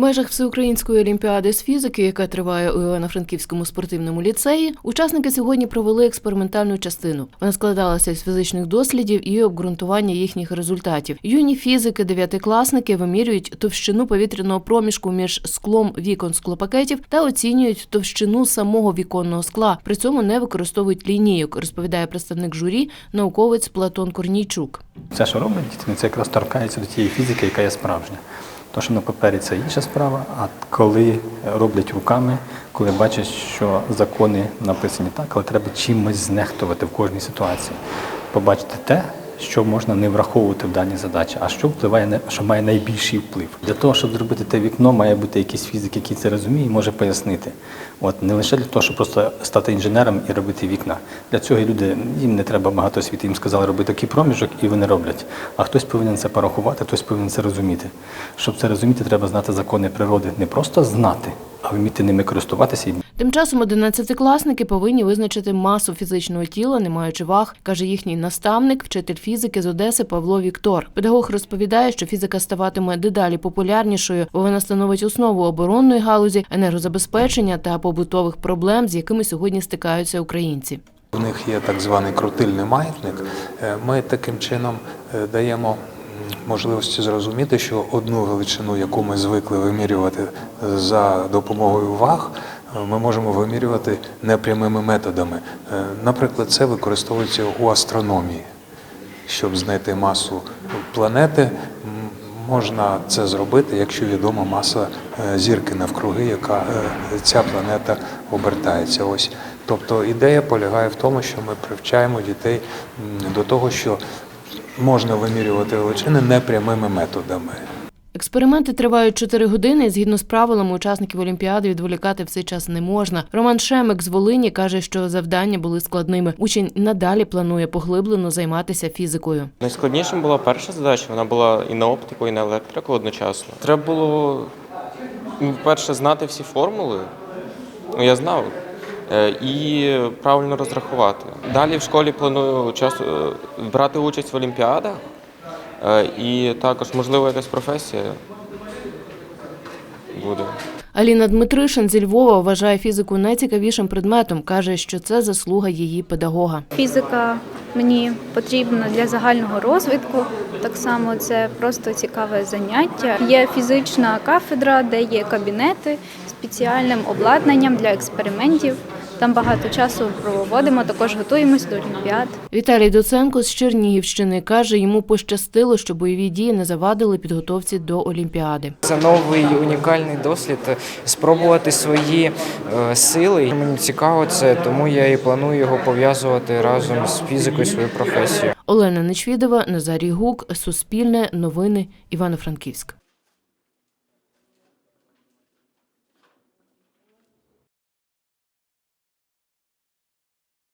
межах всеукраїнської олімпіади з фізики, яка триває у Івано-Франківському спортивному ліцеї, учасники сьогодні провели експериментальну частину. Вона складалася з фізичних дослідів і обґрунтування їхніх результатів. Юні фізики, дев'ятикласники вимірюють товщину повітряного проміжку між склом вікон склопакетів та оцінюють товщину самого віконного скла. При цьому не використовують лінійок, розповідає представник журі, науковець Платон Корнійчук. Це, що діти, це якраз торкається до тієї фізики, яка є справжня. То, що на папері це інша справа, а коли роблять руками, коли бачать, що закони написані так, але треба чимось знехтувати в кожній ситуації. Побачити те, що можна не враховувати в даній задачі, а що впливає що має найбільший вплив. Для того, щоб зробити те вікно, має бути якийсь фізик, який це розуміє і може пояснити. От не лише для того, щоб просто стати інженером і робити вікна. Для цього люди їм не треба багато освіти. Їм сказали робити такий проміжок, і вони роблять. А хтось повинен це порахувати, хтось повинен це розуміти. Щоб це розуміти, треба знати закони природи, не просто знати, а вміти ними користуватися Тим часом одинадцятикласники повинні визначити масу фізичного тіла, не маючи ваг, каже їхній наставник, вчитель фізики з Одеси Павло Віктор. Педагог розповідає, що фізика ставатиме дедалі популярнішою, бо вона становить основу оборонної галузі, енергозабезпечення та побутових проблем, з якими сьогодні стикаються українці. У них є так званий крутильний маятник. Е, Ми таким чином е, даємо можливості зрозуміти, що одну величину, яку ми звикли вимірювати е, за допомогою ваг, ми можемо вимірювати непрямими методами. Е, Наприклад, це використовується у астрономії. Щоб знайти масу планети, можна це зробити, якщо відома маса е, зірки навкруги, яка е, ця планета обертається. Ось тобто ідея полягає в тому, що ми привчаємо дітей до того, що можна вимірювати величини непрямими методами. Експерименти тривають 4 години. Згідно з правилами, учасників Олімпіади відволікати в цей час не можна. Роман Шемик з Волині каже, що завдання були складними. Учень надалі планує поглиблено займатися фізикою. Найскладнішим була перша задача. Вона була і на оптику, і на електрику одночасно. Треба було, ну, перше, знати всі формули. Ну, я знав. Е, І правильно розрахувати. Далі в школі планую час, е, брати участь в олімпіадах. Е, І також, можливо, якась професія буде. Аліна Дмитришин зі Львова вважає фізику найцікавішим предметом. каже, що це заслуга її педагога. Фізика мені потрібна для загального розвитку. Так само це просто цікаве заняття. Є фізична кафедра, де є кабінети з спеціальним обладнанням для експериментів. Там багато часу проводимо, також готуємось до олімпіад. Віталій Доценко з Чернігівщини каже, йому пощастило, що бойові дії не завадили підготовці до Олімпіади. Це новий унікальний досвід спробувати свої е, сили. Мені цікаво це, тому я і планую його пов'язувати разом з фізикою свою професію. Олена Нечвідова, Назарій Гук, Суспільне, Новини, Івано-Франківськ.